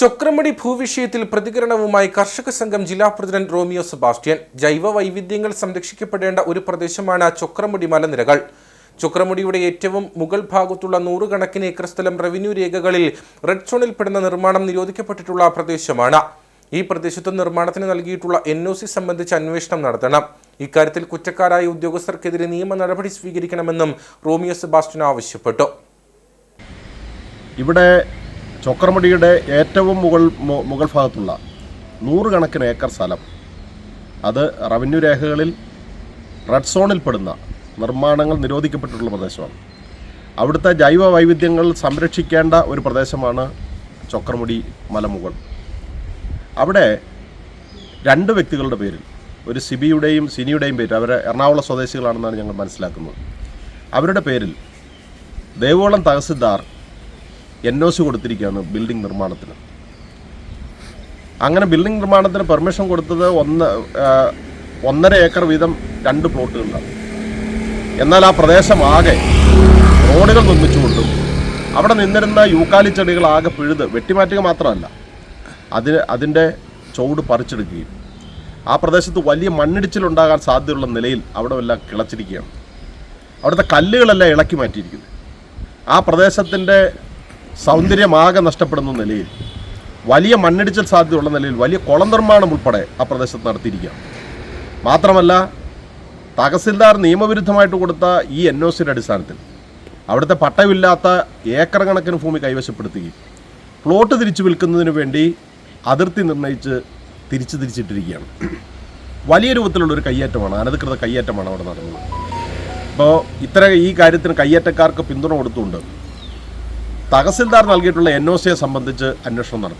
ചൊക്രമടി ഭൂവിഷയത്തിൽ പ്രതികരണവുമായി കർഷക സംഘം ജില്ലാ പ്രസിഡന്റ് റോമിയോ സെബാസ്റ്റ്യൻ. ജൈവ വൈവിധ്യങ്ങൾ സംരക്ഷിക്കപ്പെടേണ്ട ഒരു പ്രദേശമാണ് ചൊക്രമുടി മലനിരകൾ. ചുക്രമുടിയുടെ ഏറ്റവും മുകൾ ഭാഗത്തുള്ള നൂറുകണക്കിന് ഏക്കർ സ്ഥലം റവന്യൂ രേഖകളിൽ റെഡ് സോണിൽപ്പെടുന്ന നിർമ്മാണം നിരോധിക്കപ്പെട്ടിട്ടുള്ള പ്രദേശമാണ്. ഈ പ്രദേശത്ത് നിർമ്മാണത്തിന് നൽകിയിട്ടുള്ള എൻ ഒ സി സംബന്ധിച്ച് അന്വേഷണം നടത്തണം. ഇക്കാര്യത്തിൽ കുറ്റക്കാരായ ഉദ്യോഗസ്ഥർക്കെതിരെ നിയമ നടപടി സ്വീകരിക്കണമെന്നും റോമിയോ സെബാസ്റ്റ്യൻ ആവശ്യപ്പെട്ടു. ഇവിടെ ചൊക്രമുടിയുടെ ഏറ്റവും മുകൾ മുകൾ ഭാഗത്തുള്ള നൂറുകണക്കിന് ഏക്കർ സ്ഥലം. അത് റവന്യൂ രേഖകളിൽ റെഡ് സോണിൽപ്പെടുന്ന നിർമ്മാണങ്ങൾ നിരോധിക്കപ്പെട്ടിട്ടുള്ള പ്രദേശമാണ്. അവിടുത്തെ ജൈവ വൈവിധ്യങ്ങൾ സംരക്ഷിക്കേണ്ട ഒരു പ്രദേശമാണ് ചൊക്രമുടി മലമുകൾ. അവിടെ രണ്ട് വ്യക്തികളുടെ പേരിൽ ഒരു സിബിയുടെയും സിനിയുടെയും പേര് അവർ എറണാകുളം സ്വദേശികളാണെന്നാണ് ഞങ്ങൾ മനസ്സിലാക്കുന്നത്. അവരുടെ പേരിൽ ദേവോളം തഹസിൽദാർ എൻ ഒ സി കൊടുത്തിരിക്കുകയാണ് ബിൽഡിംഗ് നിർമ്മാണത്തിന്. അങ്ങനെ ബിൽഡിംഗ് നിർമ്മാണത്തിന് പെർമിഷൻ കൊടുത്തത് ഒന്ന് ഒന്നര ഏക്കർ വീതം രണ്ട് പ്ലോട്ടുകളിലാണ് എന്നാൽ ആ പ്രദേശം ആകെ റോഡുകൾ നിർമ്മിച്ചുകൊണ്ടും അവിടെ നിന്നിരുന്ന യൂക്കാലി ചെടികൾ ആകെ പിഴുത് വെട്ടിമാറ്റുക മാത്രമല്ല അതിന് അതിന്റെ ചുവട് പറിച്ചെടുക്കുകയും ആ പ്രദേശത്ത് വലിയ മണ്ണിടിച്ചിലുണ്ടാകാൻ സാധ്യതയുള്ള നിലയിൽ അവിടെ എല്ലാം കിളച്ചിരിക്കുകയാണ്. അവിടുത്തെ കല്ലുകളെല്ലാം ഇളക്കി മാറ്റിയിരിക്കുന്നു. ആ പ്രദേശത്തിന്റെ സൗന്ദര്യമാകെ നഷ്ടപ്പെടുന്ന നിലയിൽ വലിയ മണ്ണിടിച്ചൽ സാധ്യതയുള്ള നിലയിൽ വലിയ കുളം നിർമ്മാണം ഉൾപ്പെടെ ആ പ്രദേശത്ത് നടത്തിയിരിക്കുകയാണ്. മാത്രമല്ല തഹസിൽദാർ നിയമവിരുദ്ധമായിട്ട് കൊടുത്ത ഈ എൻ ഒ സിയുടെ അടിസ്ഥാനത്തിൽ അവിടുത്തെ പട്ടയമില്ലാത്ത ഏക്കർ കണക്കിന് ഭൂമി കൈവശപ്പെടുത്തുകയും പ്ലോട്ട് തിരിച്ചു വിൽക്കുന്നതിന് വേണ്ടി അതിർത്തി നിർണയിച്ച് തിരിച്ചു തിരിച്ചിട്ടിരിക്കുകയാണ്. വലിയ രൂപത്തിലുള്ള ഒരു കയ്യേറ്റമാണ് അനധികൃത കയ്യേറ്റമാണ് അവിടെ നടന്നത്. അപ്പോൾ ഇത്തരം ഈ കാര്യത്തിന് കയ്യേറ്റക്കാർക്ക് പിന്തുണ കൊടുത്തുകൊണ്ട് തഹസിൽദാർ നൽകിയിട്ടുള്ള എൻ ഒ സിയെ സംബന്ധിച്ച് അന്വേഷണം നടത്തും.